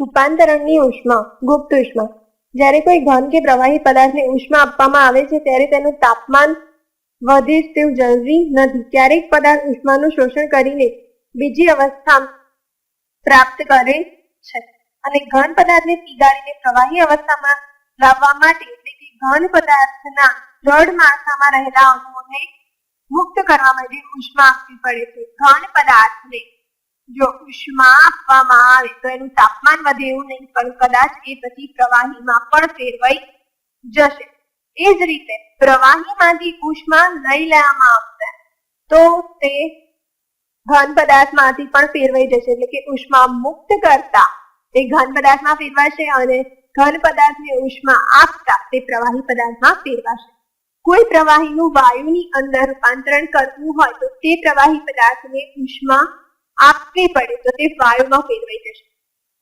રૂપાંતરણની ઉષ્મા, ગુપ્ત ઉષ્મા. જ્યારે કોઈ ઘન કે પ્રવાહી પદાર્થને ઉષ્મા આપવામાં આવે છે, ત્યારે તેનું તાપમાન વધે તેવું જરૂરી નથી. ક્યારેક પદાર્થ ઉષ્માનું શોષણ કરીને બીજી અવસ્થા પ્રાપ્ત કરે છે. અને ઘન પદાર્થને પીગાળીને પ્રવાહી અવસ્થામાં લાવવા માટે એટલે કે ઘન પદાર્થના જળ માળખામાં રહેલા અણુઓને મુક્ત કરવા માટે ઉષ્મા આપવી પડે છે. ઘન પદાર્થને જો આપવામાં આવે તો એનું તાપમાન વધે એવું નહીં, પણ કદાચ એ પછી પ્રવાહીમાં પણ ફેરવાઈ જશે. એ જ રીતે પ્રવાહીમાંથી ઉષ્મા લઈ લેવામાં આવશે તો તે ઘન પદાર્થમાંથી પણ ફેરવાઈ જશે, એટલે કે ઉષ્મા મુક્ત કરતા તે ઘન પદાર્થમાં ફેરવાશે અને ઘન પદાર્થને ઉષ્મા આપતા તે પ્રવાહી પદાર્થમાં ફેરવાશે. કોઈ પ્રવાહીનું વાયુની અંદર રૂપાંતરણ કરવું હોય તો તે પ્રવાહી પદાર્થને ઉષ્મા આપવી પડે તો તે વાયુમાં ફેરવાઈ જશે.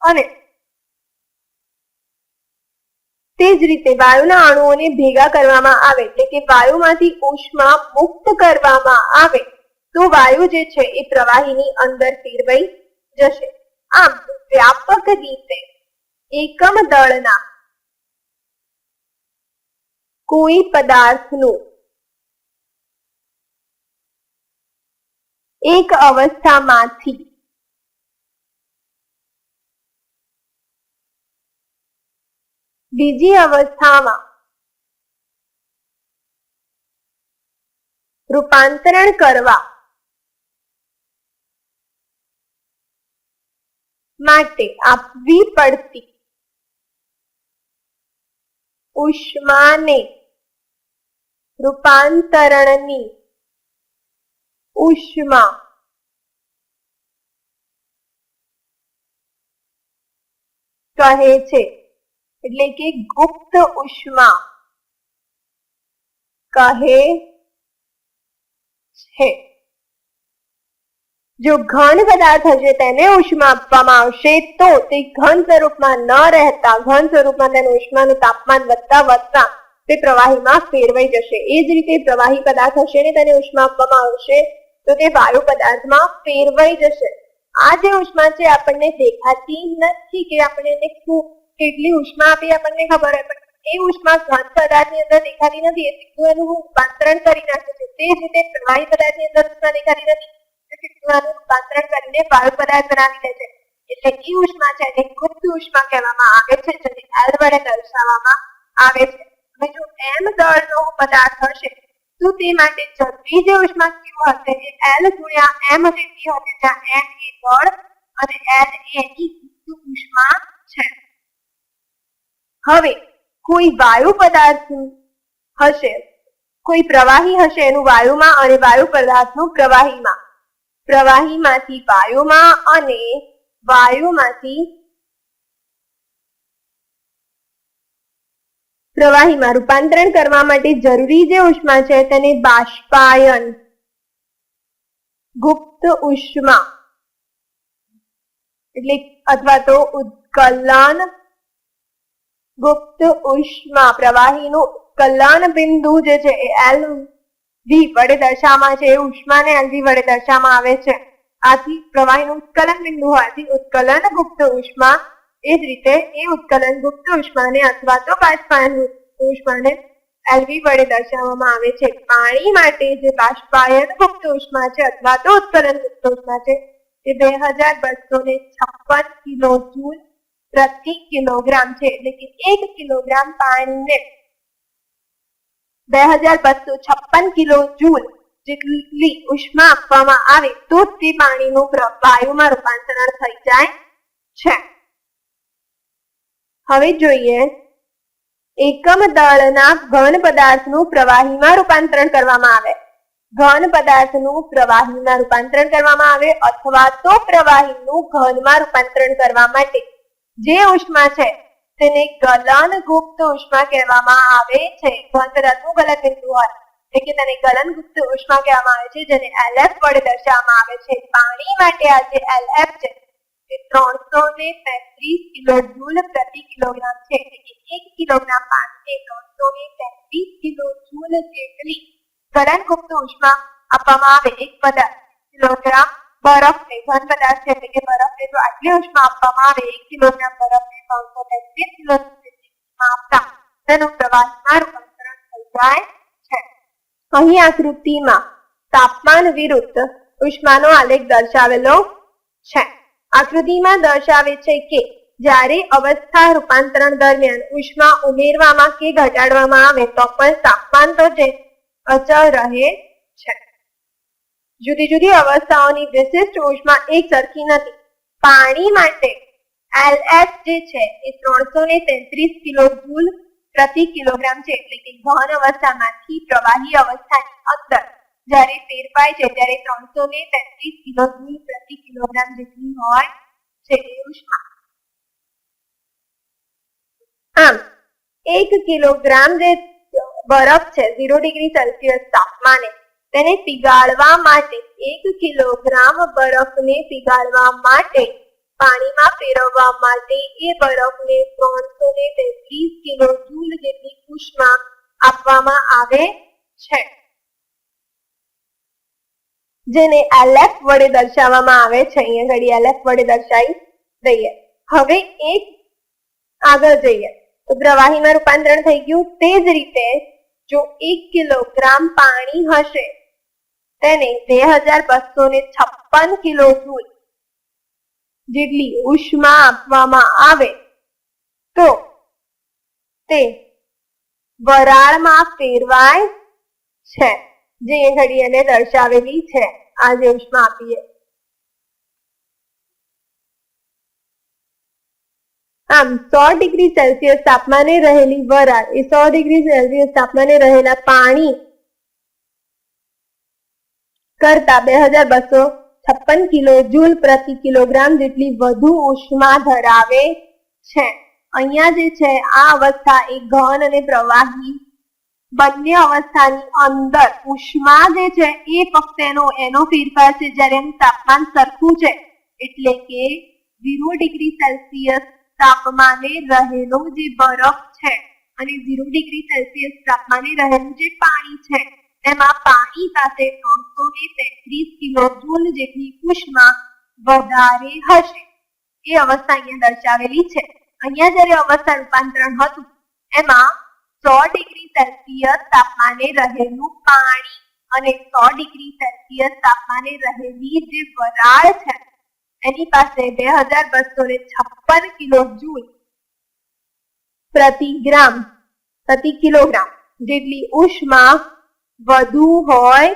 અને તે જ રીતે વાયુના અણુઓને ભેગા કરવામાં આવે એટલે કે વાયુમાંથી ઉષ્મા મુક્ત કરવામાં આવે, તો વાયુ જે છે એ પ્રવાહીની અંદર ફેરવાઈ જશે. આમ વ્યાપક રીતે એકમ દળના કોઈ પદાર્થનું એક અવસ્થામાંથી. બીજી અવસ્થામાં રૂપાંતરણ કરવા માટે આપવી પડતી ઉષ્માને રૂપાંતરણની ઉષ્મા કહે છે, એટલે કે ગુપ્ત ઉષ્મા. કહે છે. જો ઘન પદાર્થ હશે તેને ઉષ્મા આપવામાં આવશે, તો તે ઘન સ્વરૂપમાં ન રહેતા, ઘન સ્વરૂપમાં તેનું ઉષ્માનું તાપમાન વધતા વધતા તે પ્રવાહીમાં ફેરવાઈ જશે. એ જ રીતે પ્રવાહી પદાર્થ હશે ને તેને ઉષ્મા આપવામાં આવશે તો તે વાયુ પદાર્થમાં ફેરવાઈ જશે. આ જે ઉષ્મા છે, આપણને દેખાતી નથી કે આપણે એને ખૂબ, કેટલી ઉષ્મા આપી આપણને ખબર હોય, પણ એ ઉષ્મા ઘન પદાર્થની અંદર દેખાતી નથી એ સીધું રૂપાંતરણ કરી નાખે છે. તે જ રીતે પ્રવાહી પદાર્થની અંદર ઉષ્મા દેખાતી નથી સીધું એનું રૂપાંતરણ કરીને વાયુ પદાર્થ બનાવી દે છે. એટલે એ ઉષ્મા છે, એને ગુપ્ત ઉષ્મા કહેવામાં આવે છે, જેને એલ વડે દર્શાવવામાં આવે છે. બીજું એમ દળનો પદાર્થ હશે તો તે માટે જરૂરી જે ઉષ્મા ક્યુ હશે, એ એલ ગુણ્યા એમ જેટલી હશે જ્યાં એમ એ બળ અને એલ એ એની ઉષ્મા છે. હવે, કોઈ વાયુ પદાર્થ હશે, કોઈ પ્રવાહી હશે એનું વાયુમાં અને વાયુ પદાર્થનું પ્રવાહીમાં. પ્રવાહીમાંથી વાયુમાં અને વાયુમાંથી પ્રવાહીમાં રૂપાંતરણ કરવા માટે જરૂરી જે ઉષ્મા છે તેને બાષ્પાયન. ગુપ્ત ઉષ્મા. એટલે અથવા તો ઉત્કલન. ગુપ્ત ઉષ્મા. પ્રવાહીનું ઉત્કલન બિંદુ જે છે એ એલ વી વડે દર્શાવવામાં છે. એ ઉષ્માને એલ વી વડે દર્શાવવામાં આવે છે. આથી પ્રવાહીનું ઉત્કલન બિંદુ હોવાથી ઉત્કલન ગુપ્ત ઉષ્મા એ જ રીતે એ ઉત્કલન ગુપ્ત ઉષ્માને અથવા તો બાષ્પાયન ઉષ્માને એલવી વડે દર્શાવવામાં આવે છે. પાણી માટે જે બાષ્પાયન ગુપ્ત ઉષ્મા છે અથવા તો ઉત્કલન ગુપ્ત ઉષ્મા છે, તે બે હજાર બસો ને છપ્પન કિલો જૂલ પ્રતિ કિલોગ્રામ છે. એટલે કે એક કિલોગ્રામ પાણીને બે હજાર બસો છપ્પન કિલો જૂલ જેટલી ઉષ્મા આપવામાં આવે તો તે પાણીનું વાયુમાં રૂપાંતરણ થઈ જાય છે. હવે જોઈએ. એકમ દળના ઘન પદાર્થનું પ્રવાહીમાં રૂપાંતરણ કરવામાં આવે. ઘન પદાર્થનું પ્રવાહીમાં રૂપાંતરણ કરવામાં આવે અથવા તો પ્રવાહીનું ઘનમાં રૂપાંતરણ કરવા માટે. જે ઉષ્મા છે તેને ગલન ગુપ્ત ઉષ્મા કહેવામાં આવે છે. ઘન પદાર્થનું ગલન બિંદુ હોય. એટલે તેને ગલન ગુપ્ત ઉષ્મા કહેવામાં આવે છે, જેને એલએફ વડે દર્શાવવામાં આવે છે. પાણી માટે આ જે એલએફ છે. તે ત્રણસો ને તેત્રીસ કિલો જૂલ પ્રતિ કિલોગ્રામ છે, એટલે કે એક કિલોગ્રામ પાણીને ત્રણસો ને તેત્રીસ કિલો જૂલ જેટલી ગલન ગુપ્ત ઉષ્મા આપવામાં આવે, એક પદાર્થ. કિલોગ્રામ બરફને ઘન પદાર્થ છે, એટલે કે બરફને જો આટલી ઉષ્મા આપવામાં આવે, એક કિલોગ્રામ બરફને ત્રણસો તેત્રીસ કિલો આપતા, તેનું પ્રવાહીમાં રૂપાંતરણ થઈ જાય છે. અહીં આકૃતિમાં તાપમાન વિરુદ્ધ ઉષ્માનો આલેખ દર્શાવેલો છે. આકૃતિમાં દર્શાવે છે કે જ્યારે અવસ્થા રૂપાંતરણ દરમિયાન ઉષ્મા ઉમેરવામાં કે ઘટાડવામાં આવે તો પણ તાપમાન તો જે અચળ રહે છે. જુદી જુદી અવસ્થાઓની વિશિષ્ટ ઉષ્મા એક સરખી નથી. પાણી માટે એલએચ જે છે એ ત્રણસો ને તેત્રીસ કિલો જૂલ પ્રતિ કિલોગ્રામ છે, એટલે કે ઘન અવસ્થામાંથી પ્રવાહી અવસ્થાની અંદર. જ્યારે ફેરવાય છે, ત્યારે ત્રણસો ને તેત્રીસ કિલો પ્રતિ કિલોગ્રામ જેટલી હોય છે ઉષ્મા. આમ, એક કિલોગ્રામ જે બરફ છે, ઝીરો ડિગ્રી સેલ્સિયસ તાપમાને, તેને પીગાળવા માટે એક કિલોગ્રામ બરફને પીગાળવા માટે પાણીમાં ફેરવવા માટે એ બરફને ત્રણસો ને તેત્રીસ કિલો જૂલ જેટલી ઉષ્મા આપવામાં આવે છે. જેને એલએફ વડે દર્શાવવામાં આવે છે. અહીંયા ઘડી એલએફ વડે દર્શાવી દઈએ. હવે એક આગળ જઈએ. તો પ્રવાહીમાં રૂપાંતરણ થઈ ગયું. તે જ રીતે જો એક કિલોગ્રામ પાણી હશે, તેને બે હજાર બસો ને છપ્પન કિલો જૂલ જેટલી ઉષ્મા આપવામાં આવે, તો તે વરાળમાં ફેરવાય છે. જે ઘડી એને દર્શાવેલી છે. આ જે આપીએ આમ સો ડિગ્રી સેલ્સિયસ તાપમાને રહેલી વરાળ એ સો ડિગ્રી સેલ્સિયસ તાપમાને રહેલા પાણી કરતા બે હજાર બસો છપ્પન કિલો જૂલ પ્રતિ કિલોગ્રામ જેટલી વધુ ઉષ્મા ધરાવે છે અહીંયા જે છે આ અવસ્થા એ ઘન અને પ્રવાહી બંને અવસ્થાની અંદર ઉષ્મા જે છે એ ફક્ત એનો એનો ફેરફાર છે જ્યારે એનું તાપમાન સરખું છે એટલે કે ઝીરો ડિગ્રી સેલ્સિયસ તાપમાને રહેલો જે બરફ છે અને ઝીરો ડિગ્રી સેલ્સિયસ તાપમાને રહેલું જે પાણી છે એમાં પાણી પાસે ત્રણસો ને તેત્રીસ કિલો જૂલ જેટલી ઉષ્મા વધારે હશે. એ અવસ્થા અહીંયા દર્શાવેલી છે. અહીંયા જ્યારે અવસ્થા રૂપાંતરણ હતું, એમાં સો ડિગ્રી સેલ્સિયસ તાપમાને રહેલું પાણી અને સો ડિગ્રી સેલ્સિયસ તાપમાને રહેલી જે વરાળ છે, એની પાસે બે હજાર બસો ને છપ્પન કિલો જૂલ પ્રતિ ગ્રામ, પ્રતિ કિલોગ્રામ જેટલી ઉષ્મા વધુ હોય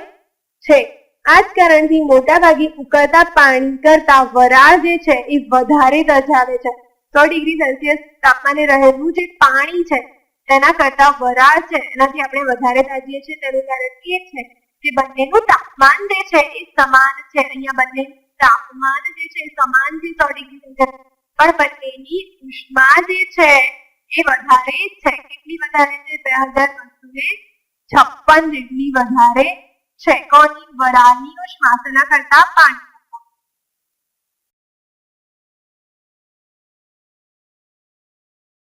છે. આ જ કારણથી મોટાભાગે ઉકળતા પાણી કરતા વરાળ જે છે એ વધારે દર્શાવે છે. સો ડિગ્રી સેલ્સિયસ તાપમાને રહેલું જે પાણી છે તેના કરતા વરાળ છે. એનાથી આપણે વધારે તાજીએ છીએ. તેનું કારણ એ છે કે બંનેનું તાપમાન જે છે એ સમાન છે. અહીંયા બંને તાપમાન જે છે એ સમાન છે, સો ડિગ્રી સેન્ટીગ્રેડ પણ બંનેની ઉષ્મા જે છે એ વધારે છે. કેટલી વધારે છે? બે હજાર બસો છપ્પન જેટલી વધારે છે. કોની? વરાળની ઉષ્મા. કરતા પાણી.